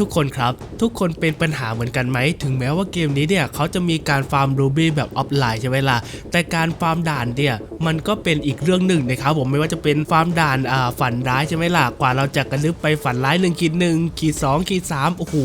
ทุกคนครับทุกคนเป็นปัญหาเหมือนกันไหม ถึงแม้ว่าเกมนี้เนี่ยเขาจะมีการฟาร์มรูบี้แบบออฟไลน์ใช่ไหมล่ะแต่การฟาร์มด่านเนี่ยมันก็เป็นอีกเรื่องหนึ่งนะครับผมไม่ว่าจะเป็นฟาร์มด่านอ่าฝันร้ายใช่ไหมล่ะกว่าเราจะกระลึบไปฝันร้าย1ขีดหนึ่งขีดสองขีดสามโอ้โห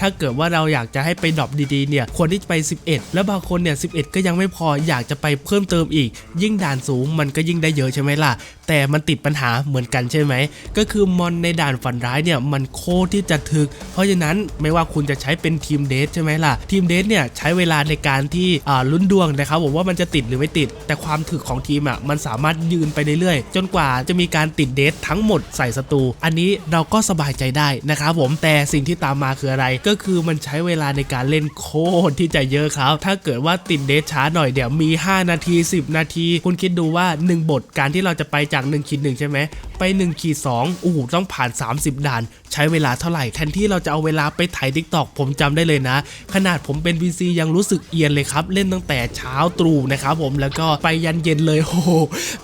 ถ้าเกิดว่าเราอยากจะให้ไปดรอปดีๆเนี่ยควรที่จะไป 11 แล้วบางคนเนี่ย11 ก็ยังไม่พออยากจะไปเพิ่มเติมอีก ยิ่งด่านสูงมันก็ยิ่งได้เยอะใช่ไหมล่ะแต่มันติดปัญหาเหมือนกันใช่ไหม ก็คือมอนในด่านฝันร้ายเนี่ยมันโคตรที่จะถึก เพราะฉะนั้นไม่ว่าคุณจะใช้เป็นทีมเดทใช่ไหมล่ะ ทีมเดทเนี่ยใช้เวลาในการที่ลุ้นดวงนะครับผมว่ามันจะติดหรือไม่ติด แต่ความถึกของทีมอะมันสามารถยืนไปเรื่อยๆ จนกว่าจะมีการติดเดททั้งหมดใส่ศัตรูอันนี้เราก็สบายใจได้นะครับผมแต่สิ่งที่ตามมาคืออะไร ก็คือมันใช้เวลาในการเล่นโคตรที่จะเยอะครับ ถ้าเกิดว่าติดเดทช้าหน่อยเดี๋ยวมี 5 นาที 10 นาที คุณคิดดูว่า 1 บทการที่เราจะไปจาก1ขีด1ใช่ไหมไป1ขีด2อู้หูต้องผ่าน 30 ด่าน ใช้เวลาเท่าไหร่แทนที่เราจะเอาเวลาไปถ่ายทิกตอกผมจำได้เลยนะ ขนาดผมเป็น VC ยังรู้สึกเอียนเลยครับ เล่นตั้งแต่เช้าตรู่นะครับผมแล้วก็ไปยันเย็นเลยโอ้โห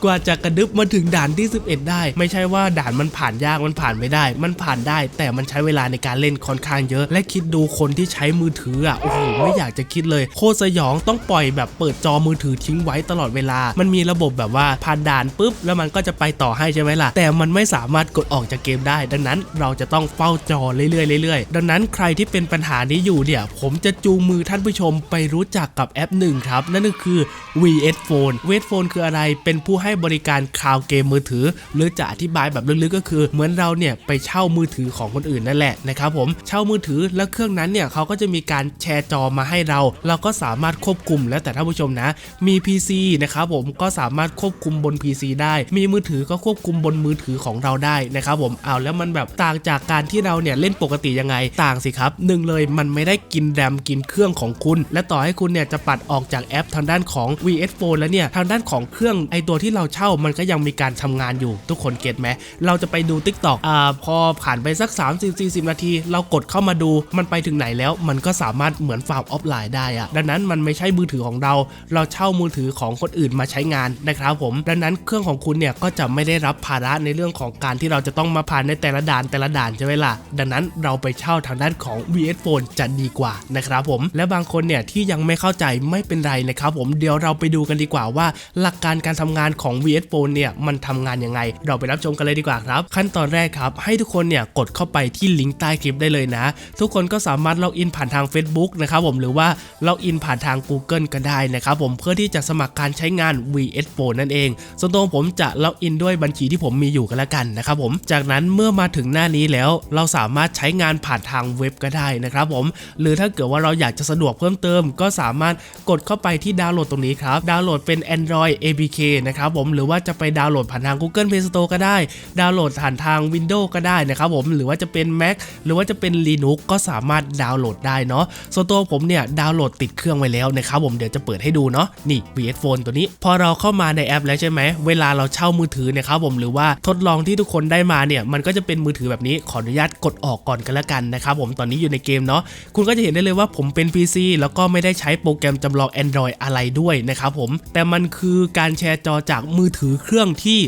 กว่าจะกระดึบมาถึงด่านที่ 11 ได้ ไม่ใช่ว่าด่านมันผ่านยากมันผ่านไม่ได้ มันผ่านได้ แต่มันใช้เวลาในการเล่นค่อนข้างเยอะ และคิดดูคนที่ใช้มือถืออะโอ้โหไม่อยากจะคิดเลยโคตรสยองต้องปล่อยแบบเปิดจอมือถือทิ้งไว้ตลอดเวลา มันมีระบบแบบว่าผ่านด่านปุ๊บแล้วมันก็็จะไปต่อให้ใช่ไหมล่ะ แต่มันไม่สามารถกดออกจากเกมได้ ดังนั้นเราจะต้องเฝ้าจอเรื่อยๆเรื่อยๆ ดังนั้นใครที่เป็นปัญหานี้อยู่เนี่ย ผมจะจูงมือท่านผู้ชมไปรู้จักกับแอปหนึ่งครับ นั่นก็คือ VS Phone VS Phone คืออะไร เป็นผู้ให้บริการคลาวเกมมือถือ หรือจะอธิบายแบบลึกๆก็คือ เหมือนเราเนี่ยไปเช่ามือถือของคนอื่นนั่นแหละนะครับผม เช่ามือถือแล้วเครื่องนั้นเนี่ยเขาก็จะมีการแชร์จอมาให้เรา เราก็สามารถควบคุมแล้วแต่ท่านผู้ชมนะ มี PC นะครับผมก็สามารถควบคุมบน PC ได้ มีมือถือก็ควบคุมบนมือถือของเราได้นะครับผมเอาแล้วมันแบบต่างจากการที่เราเนี่ยเล่นปกติยังไงต่างสิครับหนึ่งเลยมันไม่ได้กินแรมกินเครื่องของคุณ และต่อให้คุณเนี่ยจะปัดออกจากแอปทางด้านของ VS Phone แล้วเนี่ยทางด้านของเครื่องไอตัวที่เราเช่ามันก็ยังมีการทำงานอยู่ทุกคนเก็ตไหมเราจะไปดู TikTok อ่าพอผ่านไปสัก30 40 นาที เรากดเข้ามาดูมันไปถึงไหนแล้วมันก็สามารถเหมือนฟาร์มออฟไลน์ได้อะดังนั้นมันไม่ใช่มือถือของเรา เราเช่ามือถือของคนอื่นมาใช้งานนะครับผมดังนั้นเครื่องของคุณเนี่ยก็จะไม่ได้รับภาระในเรื่องของการที่เราจะต้องมาผ่านในแต่ละด่านแต่ละด่านใช่ไหมล่ะ ดังนั้นเราไปเช่าทางด้านของ VS Phone จะดีกว่านะครับผม และบางคนเนี่ยที่ยังไม่เข้าใจไม่เป็นไรนะครับผม เดี๋ยวเราไปดูกันดีกว่าว่า หลักการการทำงานของ VS Phone เนี่ยมันทำงานยังไง เราไปรับชมกันเลยดีกว่าครับ ขั้นตอนแรกครับ ให้ทุกคนเนี่ยกดเข้าไปที่ลิงก์ใต้คลิปได้เลยนะ ทุกคนก็สามารถล็อกอินผ่านทาง Facebook นะครับผมหรือว่าล็อกอินผ่านทาง Google ก็ได้นะครับผมเพื่อที่จะสมัครการใช้งาน VS Phone นั่นเองส่วนตัวผมจะล็อกอินด้วยบัญชีที่ผมมีอยู่กันแล้วกันนะครับผม จากนั้นเมื่อมาถึงหน้านี้แล้วเราสามารถใช้งานผ่านทางเว็บก็ได้นะครับผม หรือถ้าเกิดว่าเราอยากจะสะดวกเพิ่มเติม ก็สามารถกดเข้าไปที่ดาวน์โหลดตรงนี้ครับ ดาวน์โหลดเป็น Android APK นะครับผม หรือว่าจะไปดาวน์โหลดผ่านทาง Google Play Store ก็ได้ ดาวน์โหลดผ่านทาง Windows ก็ได้นะครับผม หรือว่าจะเป็น Mac หรือว่าจะเป็น Linux ก็สามารถดาวน์โหลดได้เนาะ ส่วนตัวผมเนี่ยดาวน์โหลดติดเครื่องไว้แล้วนะครับผม เดี๋ยวจะเปิดให้ดูเนาะ นี่ VS Phone ตัวนี้ พอเราเข้ามาในแอปแล้วใช่ไหม เวลาเราเช่ามือถือเนี่ยครับผมหรือว่าทดลองที่ทุกคนได้มาเนี่ยมันก็จะเป็นมือถือแบบนี้ขออนุญาตกดออกก่อนกันละกันนะครับผมตอนนี้อยู่ในเกมเนาะคุณก็จะเห็นได้เลยว่าผมเป็น PC แล้วก็ไม่ได้ใช้โปรแกรมจำลอง Android อะไรด้วยนะครับผมแต่มันคือการแชร์จอจากมือถือเครื่องที่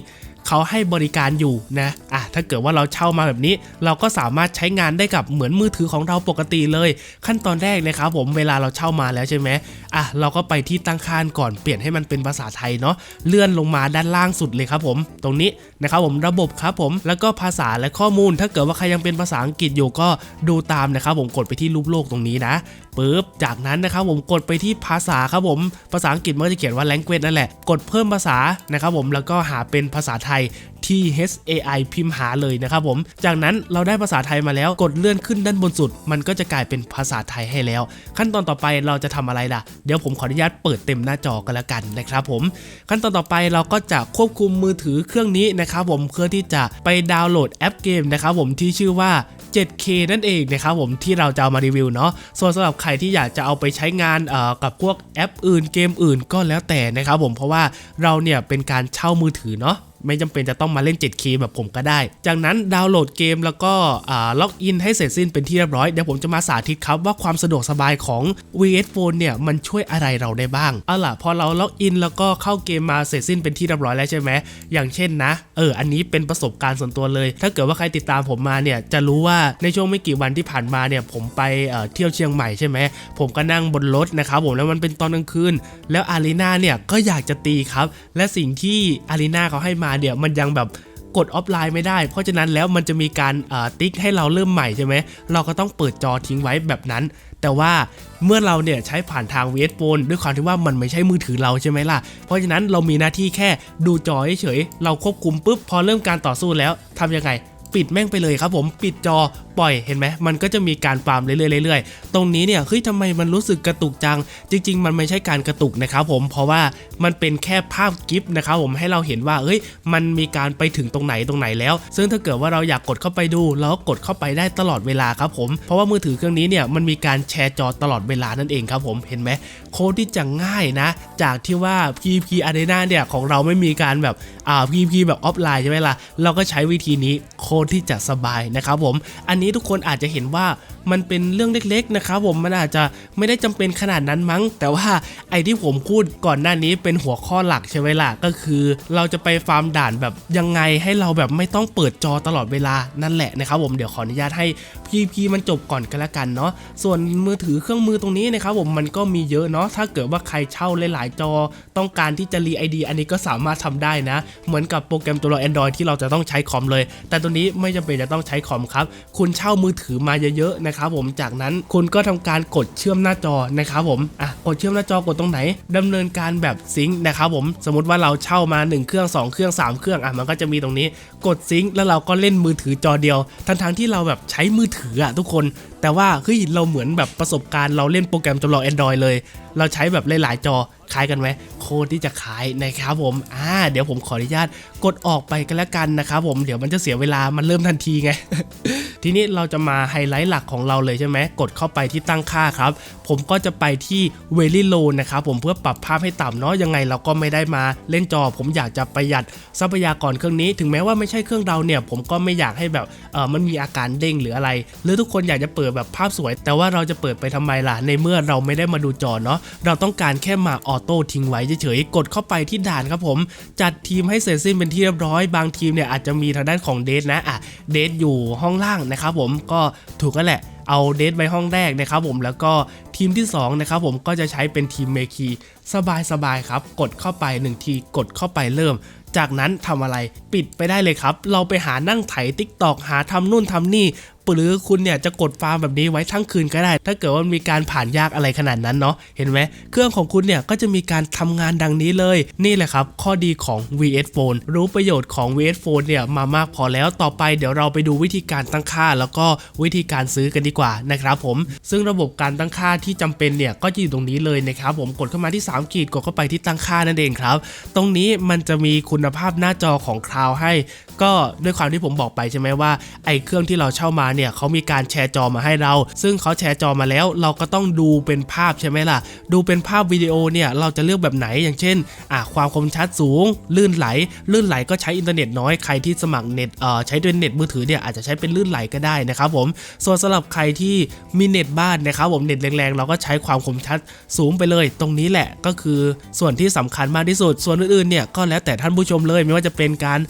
เขาให้บริการอยู่นะอะถ้าเกิดว่าเราเช่ามาแบบนี้ เราก็สามารถใช้งานได้กับเหมือนมือถือของเราปกติเลย ขั้นตอนแรกนะครับผมเวลาเราเช่ามาแล้วใช่ไหมอะเราก็ไปที่ตั้งค่าก่อนเปลี่ยนให้มันเป็นภาษาไทยเนาะเลื่อนลงมาด้านล่างสุดเลยครับผม ตรงนี้นะครับผมระบบครับผมแล้วก็ภาษาและข้อมูล ถ้าเกิดว่าใครยังเป็นภาษาอังกฤษอยู่ก็ดูตามนะครับผมกดไปที่รูปโลกตรงนี้นะ ปึ๊บ จากนั้นนะครับผมกดไปที่ภาษาครับผม ภาษาอังกฤษมันก็จะเขียนว่า language นั่นแหละ กดเพิ่มภาษานะครับผมแล้วก็หาเป็นภาษาไทยที่ HAI พิมพ์หาเลยนะครับผม จากนั้นเราได้ภาษาไทยมาแล้ว กดเลื่อนขึ้นด้านบนสุด มันก็จะกลายเป็นภาษาไทยให้แล้ว ขั้นตอนต่อไปเราจะทำอะไรล่ะ เดี๋ยวผมขออนุญาตเปิดเต็มหน้าจอกันแล้วกันนะครับผม ขั้นตอนต่อไปเราก็จะควบคุมมือถือเครื่องนี้นะครับผมเพื่อที่จะไปดาวน์โหลดแอปเกมนะครับผมที่ชื่อว่า 7K นั่นเองนะครับผมที่เราจะามารีวิวเนาะส่วนสำหรับใครที่อยากจะเอาไปใช้งานกับพวกแอปอื่นเกมอื่นก็แล้วแต่นะครับผมเพราะว่าเราเนี่ยเป็นการเช่ามือถือเนาะ ไม่จำเป็นจะต้องมาเล่น 7K แบบผมก็ได้ จากนั้นดาวน์โหลดเกมแล้วก็ล็อกอินให้เสร็จสิ้นเป็นที่เรียบร้อย เดี๋ยวผมจะมาสาธิตครับว่าความสะดวกสบายของ VS Phone เนี่ยมันช่วยอะไรเราได้บ้าง เอาล่ะ พอเราล็อกอินแล้วก็เข้าเกมมาเสร็จสิ้นเป็นที่เรียบร้อยแล้วใช่ไหม อย่างเช่นนะ เออ อันนี้เป็นประสบการณ์ส่วนตัวเลย ถ้าเกิดว่าใครติดตามผมมาเนี่ย จะรู้ว่าในช่วงไม่กี่วันที่ผ่านมาเนี่ย ผมไปเเที่ยวเชียงใหม่ใช่ไหม ผมก็นั่งบนรถนะครับผมแล้วมันเป็นตอนกลางคืน แล้วอารีนาเนี่ยก็อยากจะตีครับ และสิ่งที่อารีนาเขาให้มาเนี่ยมันยังแบบกดออฟไลน์ไม่ได้ เพราะฉะนั้นแล้วมันจะมีการติ๊กให้เราเริ่มใหม่ใช่ไหม เราก็ต้องเปิดจอทิ้งไว้แบบนั้น แต่ว่าเมื่อเราเนี่ยใช้ผ่านทาง VS Phone ด้วยความที่ว่ามันไม่ใช่มือถือเราใช่ไหมล่ะ เพราะฉะนั้นเรามีหน้าที่แค่ดูจอเฉย เราควบคุมปุ๊บพอเริ่มการต่อสู้แล้วทำยังไง ปิดแม่งไปเลยครับผมปิดจอปล่อยเห็นไหมมันก็จะมีการฟาร์มเรื่อยๆๆตรงนี้เนี่ยเฮ้ยทำไมมันรู้สึกกระตุกจัง จริง ๆ มันไม่ใช่การกระตุกนะครับผมเพราะว่ามันเป็นแค่ภาพกิฟต์นะครับผมให้เราเห็นว่าเอ้ยมันมีการไปถึงตรงไหนตรงไหนแล้ว ซึ่งถ้าเกิดว่าเราอยากกดเข้าไปดูเราก็กดเข้าไปได้ตลอดเวลาครับผมเพราะว่ามือถือเครื่องนี้เนี่ยมันมีการแชร์จอตลอดเวลานั่นเองครับผมเห็นไหมโค้ดที่จะง่ายนะ จากที่ว่า PP Arena เนี่ยของเราไม่มีการแบบอ่า PP แบบออฟไลน์ใช่ไหมล่ะเราก็ใช้วิธีนี้โค้ดที่จะสบายนะครับผม อันนี้ทุกคนอาจจะเห็นว่ามันเป็นเรื่องเล็กๆนะครับผมมันอาจจะไม่ได้จำเป็นขนาดนั้นมั้ง แต่ว่าไอ้ที่ผมพูดก่อนหน้านี้เป็นหัวข้อหลักใช่ไหมล่ะก็คือ เราจะไปฟาร์มด่านแบบยังไงให้เราแบบไม่ต้องเปิดจอตลอดเวลานั่นแหละนะครับผมเดี๋ยวขออนุญาตให้ PP มันจบก่อนกันละกันเนาะส่วนมือถือเครื่องมือตรงนี้นะครับผมมันก็มีเยอะเนาะถ้าเกิดว่าใครเช่าหลายๆจอ ต้องการที่จะรีไอดีอันนี้ก็สามารถทำได้นะ เหมือนกับโปรแกรมตัวเรา Android ที่เราจะต้องใช้คอมเลย แต่ตัวนี้ไม่จำเป็นจะต้องใช้คอมครับ คุณเช่ามือถือมาเยอะๆนะครับผมจากนั้นคุณก็ทำการกดเชื่อมหน้าจอนะครับผมอะกดเชื่อมหน้าจอกดตรงไหนดำเนินการแบบซิงค์นะครับผมสมมติว่าเราเช่ามา 1 เครื่อง 2 เครื่อง 3 เครื่องอะมันก็จะมีตรงนี้ กดซิงค์แล้วเราก็เล่นมือถือจอเดียวทั้งๆที่เราแบบใช้มือถือือะทุกคน แต่ว่าเฮ้ยเราเหมือนแบบประสบการณ์เราเล่นโปรแกรมจำลอง Android เลย เราใช้แบบหลายๆจอคล้ายกันไหมโคตรที่จะขายนะครับผมอ่าเดี๋ยวผมขออนุญาตกดออกไปกันแล้วกันนะครับผมเดี๋ยวมันจะเสียเวลามันเริ่มทันทีไง ทีนี้เราจะมาไฮไลท์หลักของเราเลยใช่ไหมกดเข้าไปที่ตั้งค่าครับ ผมก็จะไปที่ Very Low นะครับผมเพื่อปรับภาพให้ต่ำเนาะยังไงเราก็ไม่ได้มาเล่นจอ ผมอยากจะประหยัดทรัพยากรเครื่องนี้ ถึงแม้ว่าไม่ใช่เครื่องเราเนี่ย ผมก็ไม่อยากให้แบบเออมันมีอาการเด้งหรืออะไร หรือทุกคนอยากจะเปิดแบบภาพสวย แต่ว่าเราจะเปิดไปทำไมล่ะในเมื่อเราไม่ได้มาดูจอเนาะเราต้องการแค่มาออโต้ทิ้งไว้เฉยๆกดเข้าไปที่ด่านครับผม จัดทีมให้เสร็จสิ้นเป็นที่เรียบร้อยบางทีมเนี่ยอาจจะมีทางด้านของเดทนะอะเดทอยู่ห้องล่างนะครับผมก็ถูกกันแหละเอาเดทไวห้องแรกนะครับผมแล้วก็ทีมที่2นะครับผมก็จะใช้เป็นทีมเมคีสบายๆครับ กดเข้าไป 1 ทีกดเข้าไปเริ่ม จากนั้นทำอะไรปิดไปได้เลยครับ เราไปหานั่งไถติ๊กตอกหาทำนู่นทำนี่ หรือคุณเนี่ยจะกดฟาร์มแบบนี้ไว้ทั้งคืนก็ได้ ถ้าเกิดว่ามีการผ่านยากอะไรขนาดนั้นเนาะเห็นไหมเครื่องของคุณเนี่ยก็จะมีการทำงานดังนี้เลย นี่แหละครับ ข้อดีของ VS Phone รู้ประโยชน์ของ VS Phone เนี่ยมามากพอแล้วต่อไปเดี๋ยวเราไปดูวิธีการตั้งค่า แล้วก็วิธีการซื้อกันดีกว่านะครับผม ซึ่งระบบการตั้งค่าที่จำเป็นเนี่ยก็จะอยู่ตรงนี้เลยนะครับผมกดเข้ามาที่ 3 ขีดกดเข้าไปที่ตั้งค่านั่นเองครับ ตรงนี้มันจะมีคุณภาพหน้าจอของคลาวให้ ก็ด้วยความที่ผมบอกไปใช่ไหมว่าไอ้เครื่องที่เราเช่ามาเนี่ยเขามีการแชร์จอมาให้เรา ซึ่งเขาแชร์จอมาแล้ว เราก็ต้องดูเป็นภาพใช่ไหมล่ะ ดูเป็นภาพวิดีโอเนี่ยเราจะเลือกแบบไหนอย่างเช่นอะความคมชัดสูง ลื่นไหล ลื่นไหลก็ใช้อินเทอร์เน็ตน้อยใครที่สมัครเน็ตเอ่อใช้ด้วยเน็ตมือถือเนี่ยอาจจะใช้เป็นลื่นไหลก็ได้นะครับผมส่วนสำหรับใครที่มีเน็ตบ้านนะครับผมเน็ตแรงๆ เราก็ใช้ความคมชัดสูงไปเลย ตรงนี้แหละก็คือส่วนที่สำคัญมากที่สุด ส่วนอื่นๆเนี่ยก็แล้วแต่ท่านผู้ชมเลยไม่ว่าจะเป็นการ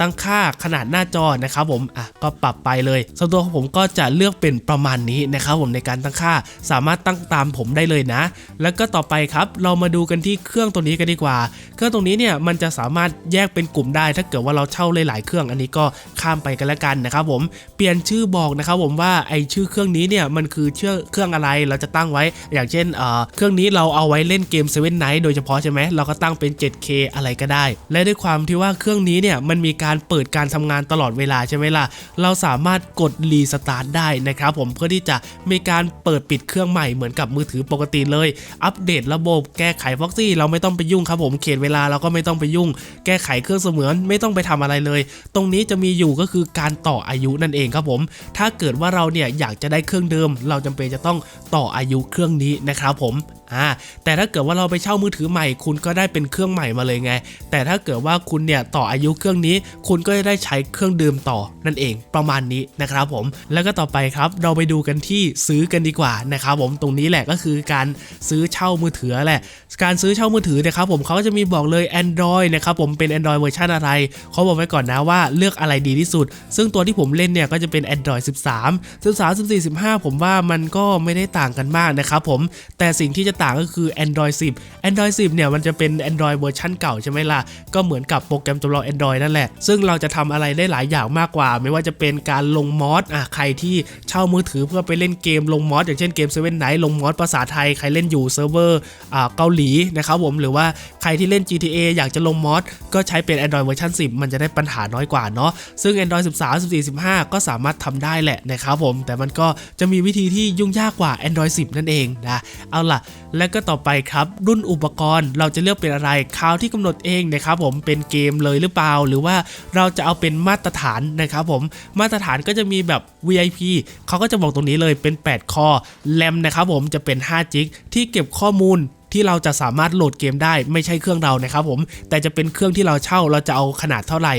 ตั้งค่าขนาดหน้าจอนะครับผมอะก็ปรับไปเลยส่วนตัวของผมมก็จะเลือกเป็นประมาณนี้นะครับผมในการตั้งค่าสามารถตั้งตามผมได้เลยนะ แล้วก็ต่อไปครับ เรามาดูกันที่เครื่องตัวนี้กันดีกว่า เครื่องตรงนี้เนี่ยมันจะสามารถแยกเป็นกลุ่มได้ ถ้าเกิดว่าเราเช่าหลายๆเครื่องอันนี้ก็ข้ามไปกันล้วกันนะครับผมเปลี่ยนชื่อบอกนะครับผมว่าไอชื่อเครื่องนี้เนี่ยมันคือเชื่อเครื่องอะไรเราจะตั้งไว้ อย่างเช่นเอ่อเครื่องนี้เราเอาไว้เล่นเกม7 Night โดยเฉพาะใช่ไหมเราก็ตั้งเป็น 7K อะไรก็ได้ และด้วยความที่ว่าเครื่องนี้เนี่ยมันมีการเปิดการทำงานตลอดเวลาใช่ไหมล่ะเราสามารถกดรีสตาร์ทได้นะครับผมเพื่อที่จะมีการเปิดปิดเครื่องใหม่เหมือนกับมือถือปกติเลย อัปเดตระบบแก้ไขฟ็อกซี่เราไม่ต้องไปยุ่งครับผมเขตเวลาเราก็ไม่ต้องไปยุ่ง แก้ไขเครื่องเสมือนไม่ต้องไปทำอะไรเลย ตรงนี้จะมีอยู่ก็คือการต่ออายุนั่นเองครับผม ถ้าเกิดว่าเราเนี่ยอยากจะได้เครื่องเดิม เราจำเป็นจะต้องต่ออายุเครื่องนี้นะครับผม อ่าแต่ถ้าเกิดว่าเราไปเช่ามือถือใหม่ คุณก็ได้เป็นเครื่องใหม่มาเลยไง แต่ถ้าเกิดว่าคุณเนี่ยต่ออายุเครื่องนี้ คุณก็จะได้ใช้เครื่องเดิมต่อนั่นเองประมาณนี้นะครับผมแล้วก็ต่อไปครับเราไปดูกันที่ซื้อกันดีกว่านะครับผมตรงนี้แหละก็คือการซื้อเช่ามือถือแหละ การซื้อเช่ามือถือนะครับผมเขาก็จะมีบอกเลย Android นะครับผมเป็น Android เวอร์ชันอะไรเขาบอกไว้ก่อนนะว่าเลือกอะไรดีที่สุด ซึ่งตัวที่ผมเล่นเนี่ยก็จะเป็น Android 13 13 14 15 ผมว่ามันก็ไม่ได้ต่างกันมากนะครับผมแต่สิ่งที่จะต่างก็คือ Android 10 Android 10 เนี่ยมันจะเป็น Android เวอร์ชันเก่าใช่ไหมล่ะ ก็เหมือนกับโปรแกรมจำลอง Android นั่นแหละ ซึ่งเราจะทำอะไรได้หลายอย่างมากกว่า ไม่ว่าจะเป็นการลงมอสอะใครที่เช่ามือถือเพื่อไปเล่นเกมลงมอสอย่างเช่นเกม Seven Night ลงมอสภาษาไทยใครเล่นอยู่เซิร์ฟเวอร์อ่าเกาหลีนะครับผมหรือว่าใครที่เล่น GTA อยากจะลงมอสก็ใช้เป็น Android เวอร์ชัน10 มันจะได้ปัญหาน้อยกว่าเนาะซึ่ง Android 13 14 15 ก็สามารถทำได้แหละนะครับผมแต่มันก็จะมีวิธีที่ยุ่งยากกว่า Android 10 นั่นเองนะเอาล่ะและก็ต่อไปครับ รุ่นอุปกรณ์เราจะเลือกเป็นอะไรคราวที่กำหนดเองนะครับผมเป็นเกมเลยหรือเปล่า หรือว่าเราจะเอาเป็นมาตรฐานนะครับผมมาตรฐานก็จะมีแบบ VIP เขาก็จะบอกตรงนี้เลยเป็น 8 คอแรมนะครับผมจะเป็น5จิกที่เก็บข้อมูล ที่เราจะสามารถโหลดเกมได้ไม่ใช่เครื่องเรานะครับผม แต่จะเป็นเครื่องที่เราเช่าเราจะเอาขนาดเท่าไหร่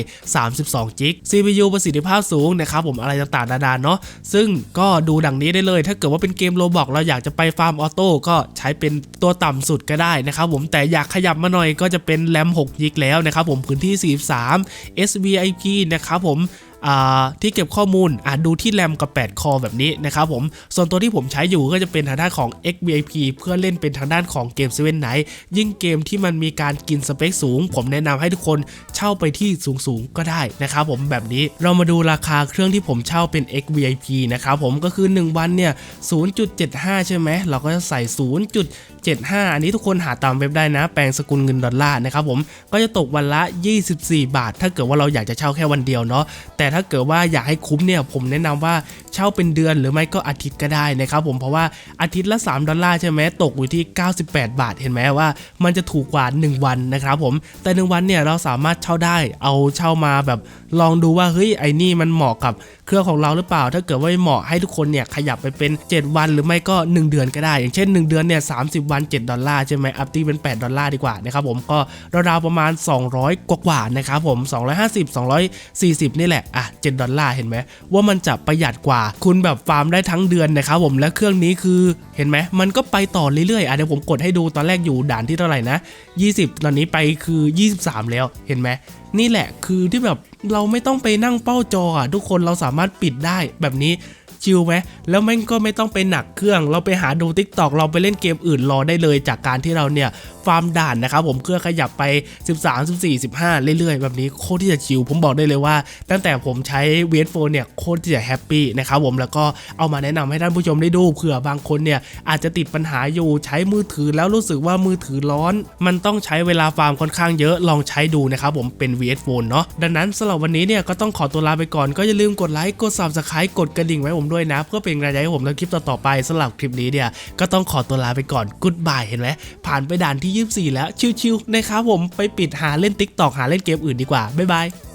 32จิก CPU ประสิทธิภาพสูงนะครับผมอะไรต่างๆนานาเนาะซึ่งก็ดูดังนี้ได้เลย ถ้าเกิดว่าเป็นเกมโลบอกเราอยากจะไปฟาร์มออโต้ก็ใช้เป็นตัวต่ำสุดก็ได้นะครับผมแต่อยากขยับมาหน่อยก็จะเป็นแรม6จิกแล้วนะครับผมพื้นที่ 43 SVIP นะครับผม ที่เก็บข้อมูลอ่าดูที่แรมกับ 8 คอแบบนี้นะครับผม ส่วนตัวที่ผมใช้อยู่ก็จะเป็นทางด้านของ XVIP เพื่อเล่นเป็นทางด้านของเกม Seven Night ยิ่งเกมที่มันมีการกินสเปคสูง ผมแนะนำให้ทุกคนเช่าไปที่สูงๆก็ได้นะครับผมแบบนี้เรามาดูราคาเครื่องที่ผมเช่าเป็น XVIP นะครับผมก็คือ 1 วันเนี่ย 0.75 ใช่ไหม เราก็จะใส่ 0.75 อันนี้ทุกคนหาตามเว็บได้นะ แปลงสกุลเงินดอลลาร์นะครับผมก็จะตกวันละ 24 บาท ถ้าเกิดว่าเราอยากจะเช่าแค่วันเดียวเนาะแต่ถ้าเกิดว่าอยากให้คุ้มเนี่ยผมแนะนำว่าเช่าเป็นเดือนหรือไม่ก็อาทิตย์ก็ได้นะครับผมเพราะว่าอาทิตย์ละ 3 ดอลลาร์ใช่ไหมตกอยู่ที่ 98 บาทเห็นไหมว่า มันจะถูกกว่า 1 วันนะครับผมแต่ 1 วันเนี่ยเราสามารถเช่าได้เอาเช่ามาแบบลองดูว่าเฮ้ยไอ้นี่มันเหมาะกับเครื่องของเราหรือเปล่า ถ้าเกิดว่าไม่เหมาะให้ทุกคนเนี่ยขยับไปเป็น 7 วันหรือไม่ก็ 1 เดือนก็ได้ อย่างเช่น 1 เดือนเนี่ย30วัน 7 ดอลลาร์ใช่ไหมอัพตีเป็น 8 ดอลลาร์ดีกว่านะครับผมก็ราวๆประมาณ 200 กว่าๆนะครับผม 250 240 นี่แหละอะ7ดอลลาร์เห็นไหมว่ามันจะประหยัดกว่าคุณแบบฟาร์มได้ทั้งเดือนนะครับผมและเครื่องนี้คือเห็นไหมมันก็ไปต่อเรื่อยๆอะเดี๋ยวผมกดให้ดูตอนแรกอยู่ด่านที่เท่าไหร่นะ 20 ตอนนี้ไปคือ 23 แล้วเห็นไหมนี่แหละคือที่แบบเราไม่ต้องไปนั่งเป้าจออะทุกคนเราสามารถปิดได้แบบนี้ ชิลไหมแล้วแม่งก็ไม่ต้องไปหนักเครื่อง เราไปหาดู Tik t o อกเราไปเล่นเกมอื่นรอได้เลยจากการที่เราเนี่ยฟาร์มด่านนะครับผมเครื่องขยับไป 13 14 15 เรื่อยๆ แบบนี้โคตรที่จะชิลผมบอกได้เลยว่า ตั้งแต่ผมใช้เวทโฟนเนี่ยโคตรที่จะแฮปปี้นะครับผมแล้วก็เอามาแนะนำให้ท่านผู้ชมได้ดูเผื่อบางคนเนี่ยอาจจะติดปัญหาอยู่ใช้มือถือแล้วรู้สึกว่ามือถือร้อน มันต้องใช้เวลาฟาร์มค่อนข้างเยอะลองใช้ดูนะครับผมเป็น VS Phone เนาะดังนั้นสำหรับวันนี้เนี่ยก็ต้องขอตัวลาไปก่อนก็อย่าลืมกดไลค์กด Subscribe กดกระดิ่งไว้ผมด้วยนะ เพื่อเป็นกำลังใจให้ผมทำคลิปต่อๆไปสำหรับคลิปนี้เนี่ยก็ต้องขอตัวลาไปก่อนกุ๊ดบายเห็นไหมผ่านไปด่านที่ 24 แล้วชิวๆนะครับผมไปปิดหาเล่นติ๊กตอกหาเล่นเกมอื่นดีกว่าบ๊ายบาย